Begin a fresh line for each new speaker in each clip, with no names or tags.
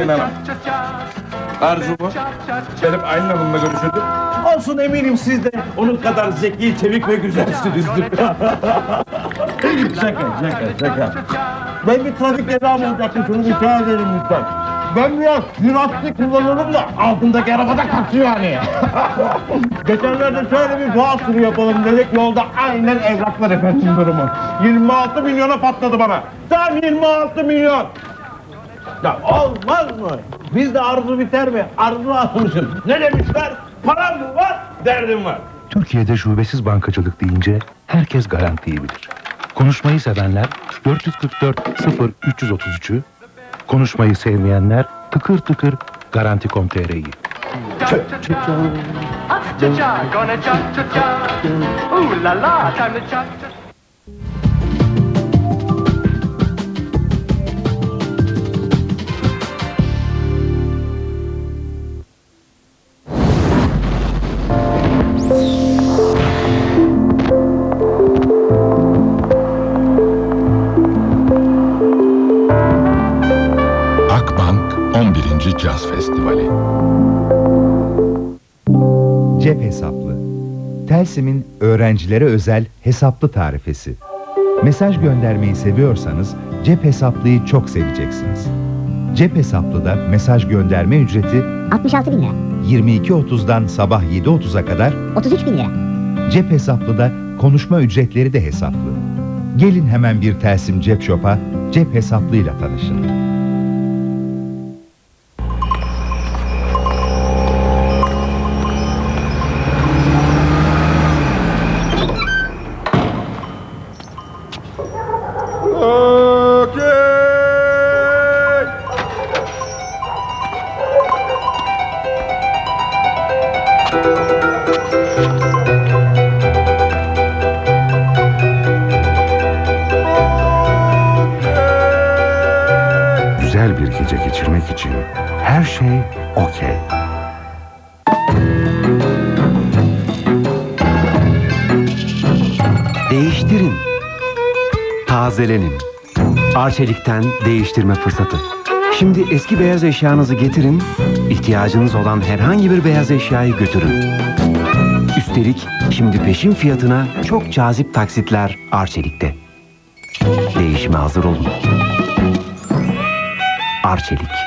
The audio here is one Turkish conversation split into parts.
Hanım. Arzu mu? Benim Aylin Hanım'la görüşürdüm. Olsun eminim siz de onun kadar zeki, çevik ve güzelsinizdir. şaka, şaka, şaka. Ben bir trafik cezam olacaktım, şunu müsaade edin lütfen. Ben biraz süratli kullanırım da altındaki arabada kaçıyor yani. Geçenlerde şöyle bir doğa turu yapalım dedik yolda aynen evraklar efendim durumu. 26 milyona patladı bana. Tam 26 milyon. Ya olmaz mı? Bizde arzu biter mi? Arzu atmışım. Ne demişler? Param mı var, derdim var.
Türkiye'de şubesiz bankacılık deyince herkes garantiyi bilir. Konuşmayı sevenler 444 0 333'ü, konuşmayı sevmeyenler tıkır tıkır garanti.com.tr'yi.
Cha-cha, gonna cha-cha-cha. Ooh la la, time to cha-cha.
Telsim'in öğrencilere özel hesaplı tarifesi. Mesaj göndermeyi seviyorsanız cep hesaplıyı çok seveceksiniz. Cep hesaplıda mesaj gönderme ücreti
66 bin lira.
22.30'dan sabah 7.30'a kadar,
33 bin lira.
cep hesaplıda konuşma ücretleri de hesaplı. Gelin hemen bir Telsim Cep Shop'a cep hesaplıyla tanışın.
Geçirmek için her şey okey.
Değiştirin. Tazelenin. Arçelik'ten değiştirme fırsatı. Şimdi eski beyaz eşyanızı getirin, ihtiyacınız olan herhangi bir beyaz eşyayı götürün. Üstelik şimdi peşin fiyatına çok cazip taksitler Arçelik'te. Değişime hazır olun. Arçelik.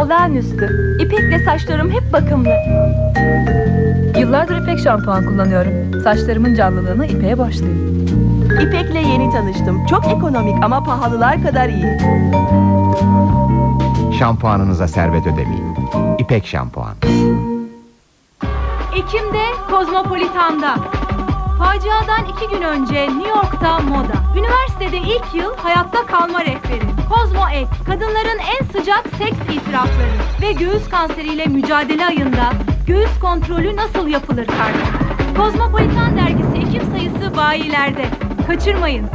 İpek? Olağanüstü. İpekle saçlarım hep bakımlı.
Yıllardır ipek şampuan kullanıyorum. Saçlarımın canlılığını ipeğe borçluyum.
İpek'le yeni tanıştım. Çok ekonomik ama pahalılar kadar iyi.
Şampuanınıza servet ödemeyin. İpek şampuan.
Ekim'de Kozmopolitan'da. Faciadan iki gün önce New York'ta moda. Üniversitede ilk yıl hayatta kalma rehberi. Kozmo Ek, kadınların en sıcak seks itirafları ve göğüs kanseriyle mücadele ayında göğüs kontrolü nasıl yapılır kartı. Kozmopolitan dergisi Ekim sayısı bayilerde. Kaçırmayın.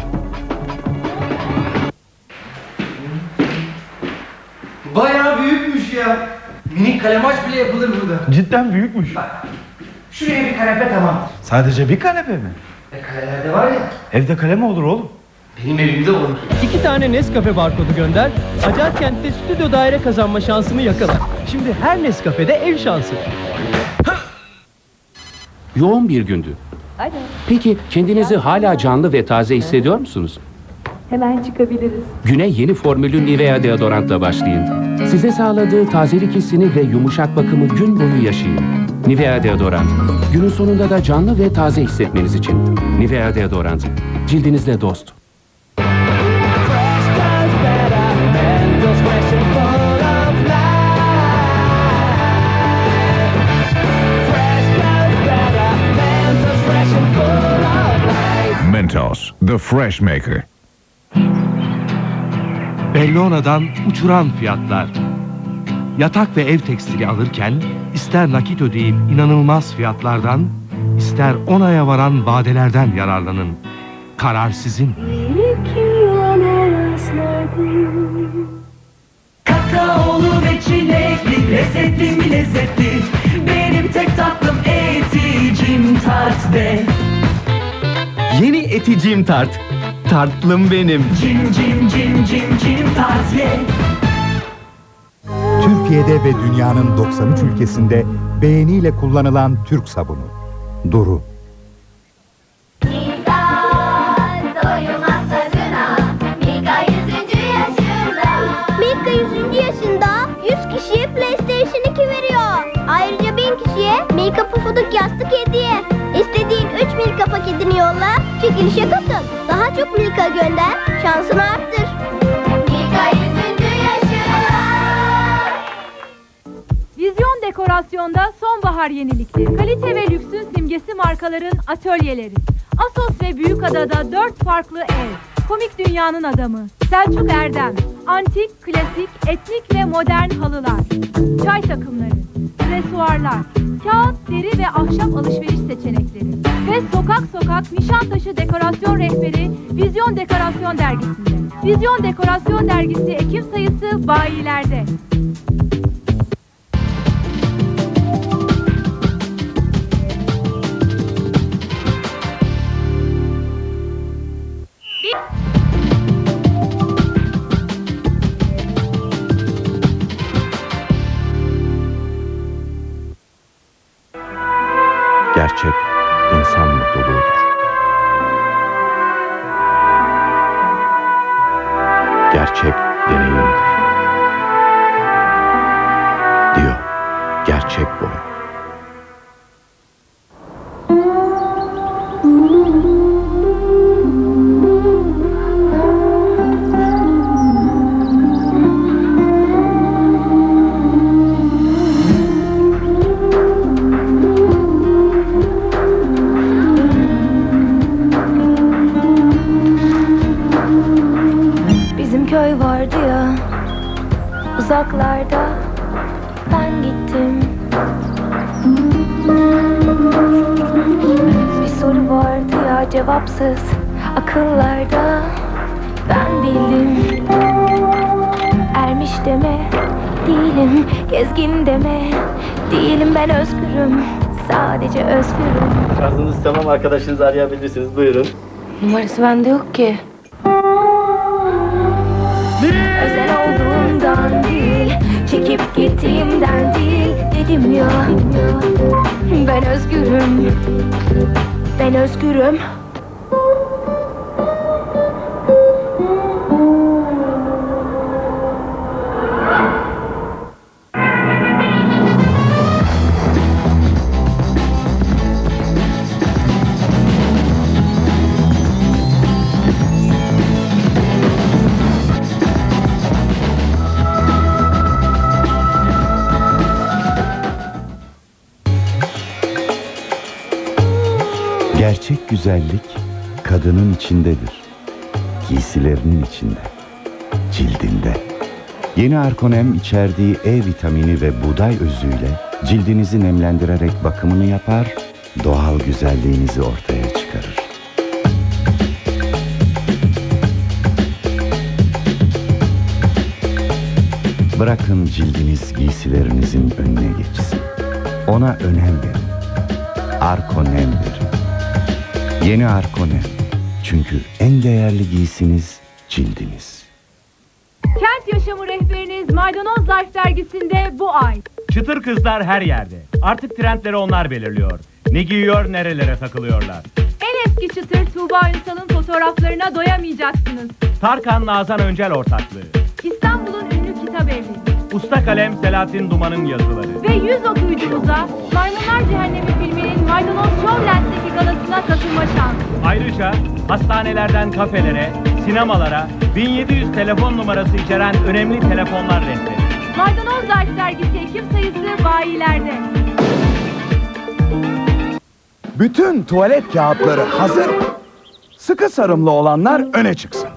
Bayağı büyükmüş ya. Minik kalemaç bile yapılır burada.
Cidden büyükmüş.
Şuraya bir kanepe tamam.
Sadece bir kanepe mi?
E kalelerde var ya.
Evde kale mi olur oğlum?
Benim evimde olur.
İki tane Nescafe barkodu gönder. Acarkent'te stüdyo daire kazanma şansımı yakala. Şimdi her Nescafe'de ev şansı.
Yoğun bir gündü.
Alo,
Peki kendinizi hala canlı ve taze hissediyor musunuz?
hemen çıkabiliriz.
Güne yeni formülü Nivea deodorantla başlayın. Size sağladığı tazelik hissini ve yumuşak bakımı gün boyu yaşayın. Nivea deodorant. Günün sonunda da canlı ve taze hissetmeniz için. Nivea deodorant. Cildinizle dost.
Mentos, the fresh maker.
Bellona'dan uçuran fiyatlar. Yatak ve ev tekstili alırken ister nakit ödeyip inanılmaz fiyatlardan, ister 10 aya varan vadelerden yararlanın. Karar sizin.
Kakaolu ve çilekli, lezzetli mi lezzetli? Benim tek tatlım eticim tart de.
Yeni eticim tart. Tatlım benim.
Cim cim cim cim cim taze
Türkiye'de ve dünyanın 93 ülkesinde beğeniyle kullanılan Türk sabunu. Duru.
Milka 100. yaşında 100 kişiye PlayStation 2 veriyor. Ayrıca 1000 kişiye Milka Pufuduk yastık hediye. İstediğin 3 Milka paketini yolla, çekilişe katıl. Daha çok Milka gönder, şansını arttır.
Vizyon dekorasyonda sonbahar yenilikleri. Kalite ve lüksün simgesi markaların atölyeleri. Asos ve Büyükada'da dört farklı ev. Komik dünyanın adamı. Selçuk Erdem. Antik, klasik, etnik ve modern halılar. Çay takımları. Dresuarlar. Kağıt, deri ve ahşap alışveriş seçenekleri. Ve sokak sokak Nişantaşı dekorasyon rehberi Vizyon Dekorasyon dergisinde. Vizyon Dekorasyon dergisi Ekim sayısı bayilerde.
Değilim ben özgürüm sadece özgürüm
Şarjınız tamam arkadaşınızı arayabilirsiniz. Buyurun.
Numarası bende yok ki. Özel olduğundan değil, çekip gittiğimden değil dedim ya. Ben özgürüm, ben özgürüm.
Gerçek güzellik kadının içindedir. Giysilerinin içinde, cildinde. Yeni Arkonem içerdiği E vitamini ve buğday özüyle cildinizi nemlendirerek bakımını yapar, doğal güzelliğinizi ortaya çıkarır. Bırakın cildiniz giysilerinizin önüne geçsin. Ona önem verin. Arkonem verin. Yeni Arkonem. Çünkü en değerli giysiniz cildiniz.
Kent Yaşamı rehberiniz Maydanoz Life dergisinde bu ay.
Çıtır kızlar her yerde. Artık trendleri onlar belirliyor. Ne giyiyor, nerelere takılıyorlar.
En eski çıtır Tuğba Ünsal'ın fotoğraflarına doyamayacaksınız.
Tarkan Nazan Öncel ortaklığı.
İstanbul'un ünlü kitap evi.
Usta kalem Selahattin Duman'ın yazıları.
Ve yüz okuyucumuza Maymunlar Cehennemi filminin Maydanoz Showland'deki galasına katılma şansı.
Ayrıca hastanelerden kafelere, sinemalara 1700 telefon numarası içeren önemli telefonlar rehberi.
Maydanoz Life dergisi Ekim sayısı bayilerde.
Bütün tuvalet kağıtları hazır. Sıkı sarımlı olanlar öne çıksın.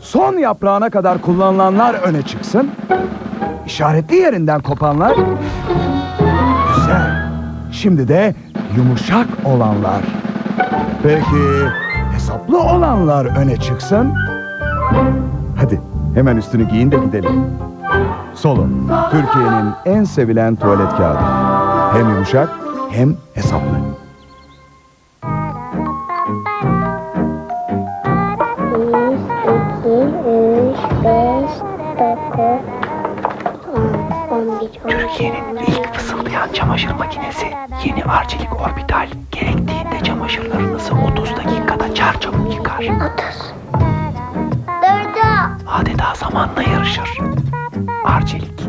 Son yaprağına kadar kullanılanlar öne çıksın. İşaretli yerinden kopanlar. Güzel. Şimdi de yumuşak olanlar. Peki hesaplı olanlar öne çıksın. Hadi hemen üstünü giyin de gidelim. Solo, Türkiye'nin en sevilen tuvalet kağıdı. Hem yumuşak hem hesaplı.
Türkiye'nin ilk fısıldayan çamaşır makinesi yeni Arçelik Orbital gerektiğinde çamaşırlarınızı 30 dakikada çarçabuk yıkar.
30. Durdu.
Adeta zamanla yarışır. Arçelik.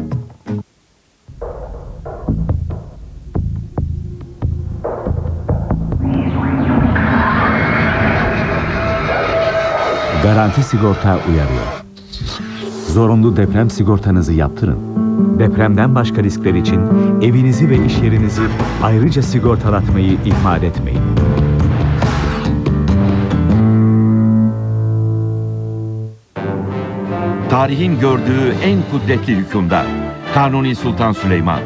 Garanti Sigorta uyarıyor. Zorunlu deprem sigortanızı yaptırın. Depremden başka riskler için evinizi ve iş yerinizi ayrıca sigortalatmayı ihmal etmeyin.
Tarihin gördüğü en kudretli hükümdar Kanuni Sultan Süleyman.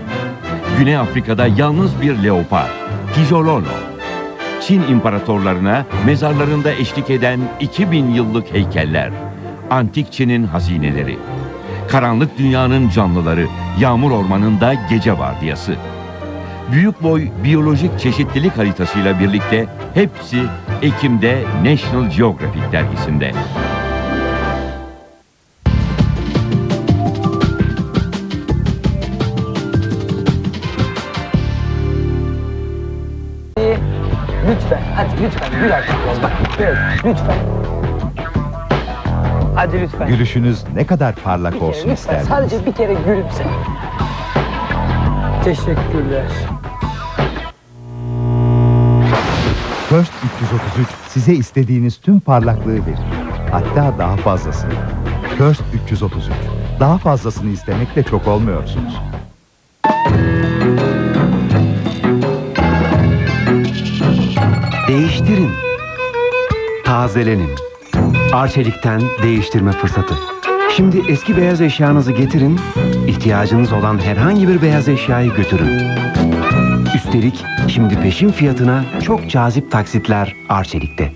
Güney Afrika'da yalnız bir leopar, Tijololo. Çin imparatorlarına mezarlarında eşlik eden 2000 yıllık heykeller. Antik Çin'in hazineleri. Karanlık dünyanın canlıları, yağmur ormanında gece vardiyası. Büyük boy biyolojik çeşitlilik haritasıyla birlikte hepsi Ekim'de National Geographic dergisinde.
Lütfen, hadi lütfen artık biraz bak. Evet, lütfen. Hadi lütfen.
Gülüşünüz ne kadar parlak
Bir kere
olsun
lütfen,
isterdiniz?
sadece bir kere gülümse. Teşekkürler.
First 333 size istediğiniz tüm parlaklığı verir. Hatta daha fazlasını. First 333. Daha fazlasını istemekle çok olmuyorsunuz.
Değiştirin. Tazelenin. Arçelik'ten değiştirme fırsatı. Şimdi eski beyaz eşyanızı getirin, ihtiyacınız olan herhangi bir beyaz eşyayı götürün. Üstelik şimdi peşin fiyatına çok cazip taksitler Arçelik'te.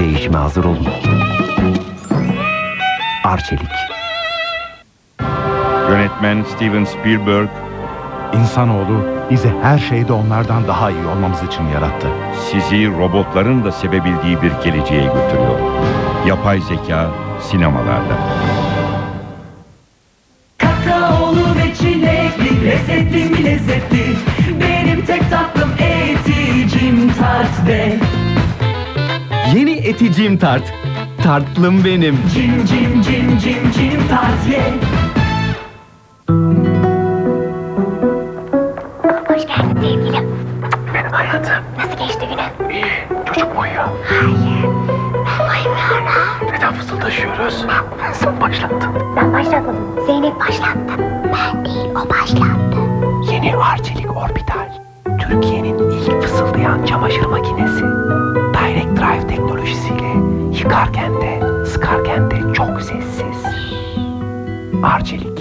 Değişime hazır olun. Arçelik.
Yönetmen Steven Spielberg
İnsanoğlu bizi her şeyde onlardan daha iyi olmamız için yarattı.
sizi robotların da sevebildiği bir geleceğe götürüyor. Yapay zeka sinemalarda.
Kakaolu ve çilekli lezzetli mi lezzetli Benim tek tatlım eticim tart de
Yeni eticim tart. Tartlım benim.
Cim cim cim cim cim tart ye
hayatım.
Nasıl geçti günün?
İyi. Çocuk mu uyuyor?
Hayır. Ben bayılıyorum.
Neden fısıldaşıyoruz? Sen başlattın.
Ben başlatmadım. Zeynep başlattı. Ben değil o başlattı.
Yeni Arçelik Orbital. Türkiye'nin ilk fısıldayan çamaşır makinesi. Direct Drive teknolojisiyle yıkarken de sıkarken de çok sessiz. Arçelik.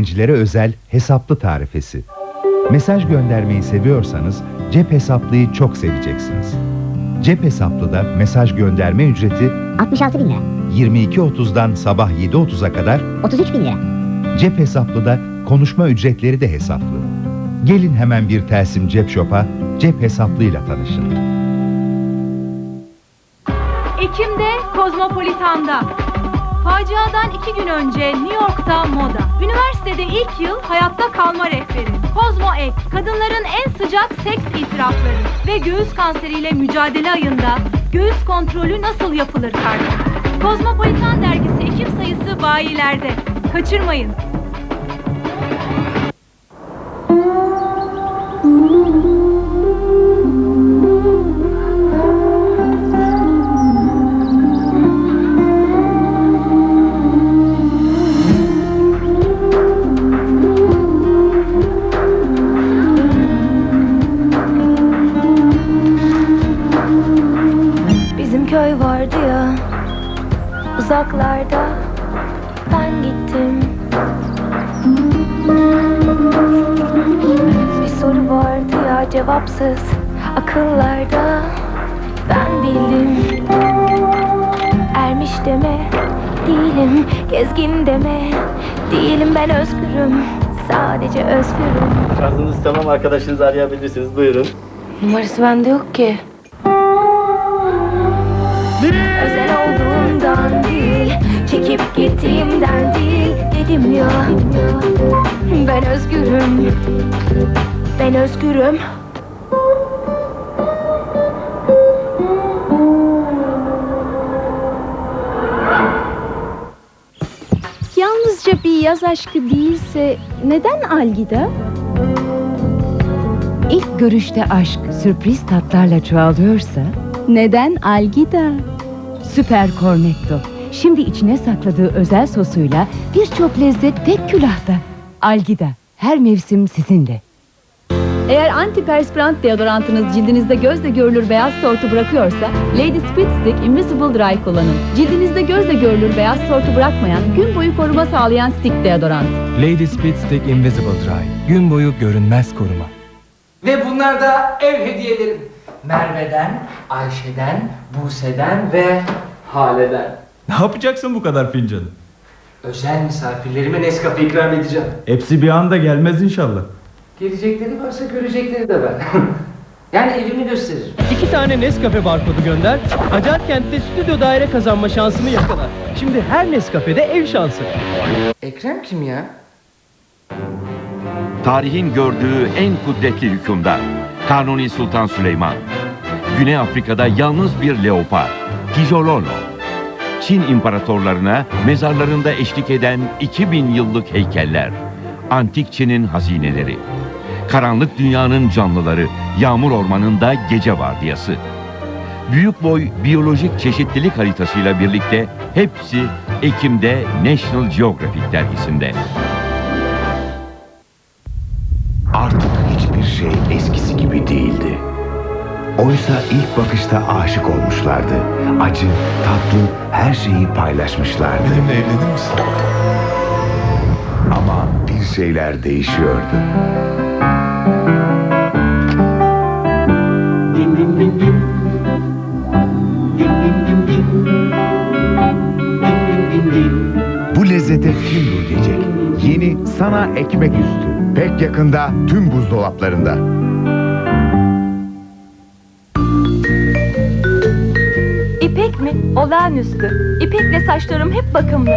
Öğrencilere özel hesaplı tarifesi. Mesaj göndermeyi seviyorsanız cep hesaplıyı çok seveceksiniz. Cep hesaplıda mesaj gönderme ücreti
66 bin lira.
22.30'dan sabah 7.30'a kadar
33 bin lira.
Cep hesaplıda konuşma ücretleri de hesaplı. Gelin hemen bir Telsim Cep Shop'a cep hesaplıyla tanışın.
Ekim'de Kozmopolitan'da. Faciadan iki gün önce New York'ta moda. Üniversitede ilk yıl hayatta kalma rehberi. Kozmo Ek, kadınların en sıcak seks itirafları ve göğüs kanseriyle mücadele ayında göğüs kontrolü nasıl yapılır kartı. Kozmopolitan dergisi Ekim sayısı bayilerde. Kaçırmayın.
Değilim gezgin deme değilim ben özgürüm sadece özgürüm
Şarjınız tamam arkadaşınızı arayabilirsiniz. Buyurun.
Numarası bende yok ki. Özel olduğumdan değil, çekip gittiğimden değil dedim ya. Ben özgürüm, ben özgürüm.
Bir yaz aşkı değilse neden Algida?
İlk görüşte aşk sürpriz tatlarla çoğalıyorsa
Neden Algida?
Süper Cornetto. Şimdi içine sakladığı özel sosuyla birçok lezzet tek külahta. Algida. Her mevsim sizinle.
Eğer antiperspirant deodorantınız cildinizde gözle görülür beyaz tortu bırakıyorsa Lady Spit Stick Invisible Dry kullanın. Cildinizde gözle görülür beyaz tortu bırakmayan, gün boyu koruma sağlayan stick deodorant.
Lady Speed Stick Invisible Dry. Gün boyu görünmez koruma.
Ve bunlar da ev hediyelerim. Merve'den, Ayşe'den, Buse'den ve Hale'den.
Ne yapacaksın bu kadar fincanı?
Özel misafirlerime Nescafe ikram edeceğim.
Hepsi bir anda gelmez inşallah.
Gelecekleri varsa görecekleri de ben. yani evimi gösteririm.
İki tane Nescafe barkodu gönder. Acarkent'te stüdyo daire kazanma şansını yakala. Şimdi her Nescafe'de ev şansı.
Ekrem kim ya?
Tarihin gördüğü en kudretli hükümdar. Kanuni Sultan Süleyman. Güney Afrika'da yalnız bir leopar. Tijololo. Çin imparatorlarına mezarlarında eşlik eden 2000 yıllık heykeller. Antik Çin'in hazineleri. Karanlık dünyanın canlıları, yağmur ormanında gece vardiyası. Büyük boy biyolojik çeşitlilik haritasıyla birlikte hepsi Ekim'de National Geographic dergisinde.
Artık hiçbir şey eskisi gibi değildi. Oysa ilk bakışta aşık olmuşlardı. Acı, tatlı, her şeyi paylaşmışlardı. Benimle evlenir misin? Ama bir şeyler değişiyordu. Bu lezzete kim dur diyecek? Yeni sana ekmek üstü. Pek yakında tüm buzdolaplarında.
İpek mi? Olağanüstü. İpekle saçlarım hep bakımlı.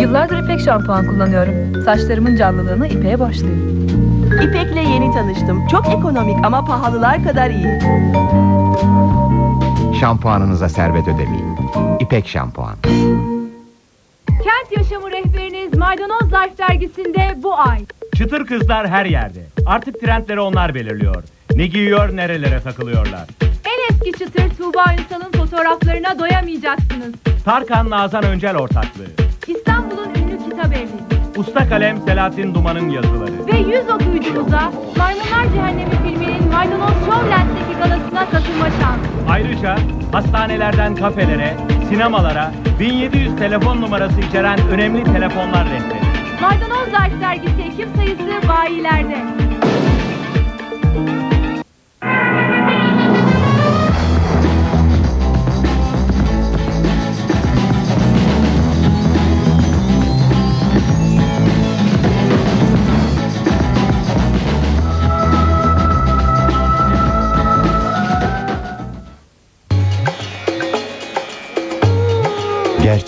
Yıllardır İpek şampuan kullanıyorum. Saçlarımın canlılığını İpek'e borçluyum.
İpek'le yeni tanıştım. Çok ekonomik ama pahalılar kadar iyi.
Şampuanınıza servet ödemeyin. İpek şampuan.
Kent Yaşamı rehberiniz Maydanoz Life dergisinde bu ay.
Çıtır kızlar her yerde. Artık trendleri onlar belirliyor. Ne giyiyor, nerelere takılıyorlar.
En eski çıtır Tuğba Ünsal'ın fotoğraflarına doyamayacaksınız.
Tarkan Nazan Öncel ortaklığı.
İstanbul'un ünlü kitap evi.
Usta kalem Selahattin Duman'ın yazıları.
Ve 100 okuyucumuza Maymunlar Cehennemi filminin Maydanoz Showland'deki galasına katılma şansı.
Ayrıca hastanelerden kafelere, sinemalara 1700 telefon numarası içeren önemli telefonlar rehberi.
Maydanoz Life dergisi Ekim sayısı bayilerde.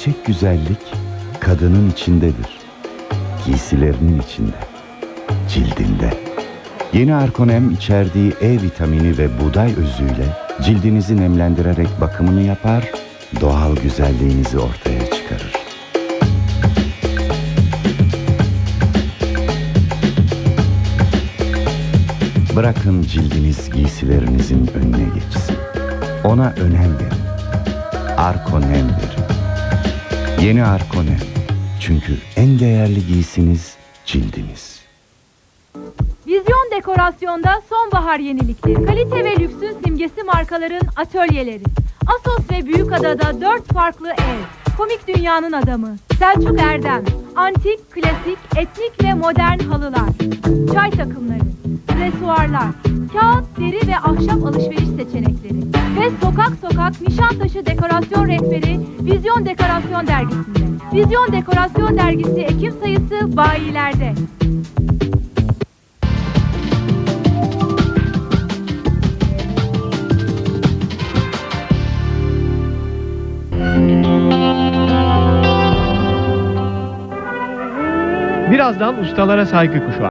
Gerçek güzellik kadının içindedir. Giysilerinin içinde, cildinde. Yeni Arkonem içerdiği E vitamini ve buğday özüyle cildinizi nemlendirerek bakımını yapar, doğal güzelliğinizi ortaya çıkarır. Bırakın cildiniz giysilerinizin önüne geçsin. Ona önem verin. Arkonem'dir. Yeni Arkonem. Çünkü en değerli giysiniz cildiniz.
Vizyon dekorasyonda sonbahar yenilikleri. Kalite ve lüksün simgesi markaların atölyeleri. Asos ve Büyükada'da dört farklı ev. Komik dünyanın adamı. Selçuk Erdem. Antik, klasik, etnik ve modern halılar. Çay takımları. Dresuarlar. Kağıt, deri ve ahşap alışveriş seçenekleri. Ve sokak sokak Nişantaşı dekorasyon rehberi Vizyon Dekorasyon dergisinde. Vizyon Dekorasyon dergisi Ekim sayısı bayilerde.
Birazdan ustalara saygı kuşağı.